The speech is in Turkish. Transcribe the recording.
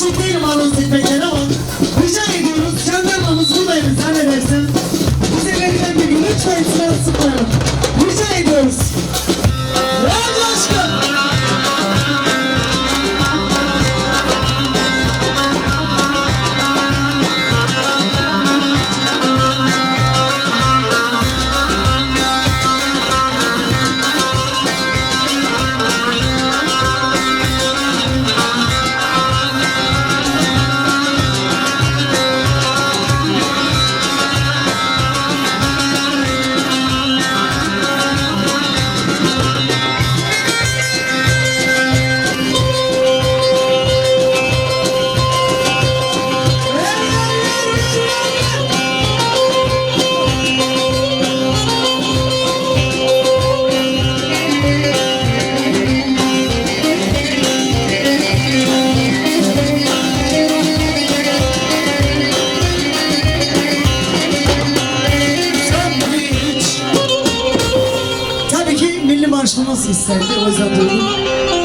hoşnut değilim Anıl Zilbeker ama rica ediyoruz jandarmamız buradayım zannedersem. Bu sefer ben bir gün üç lütfen sıra sıkmayalım. vraiment si ça nous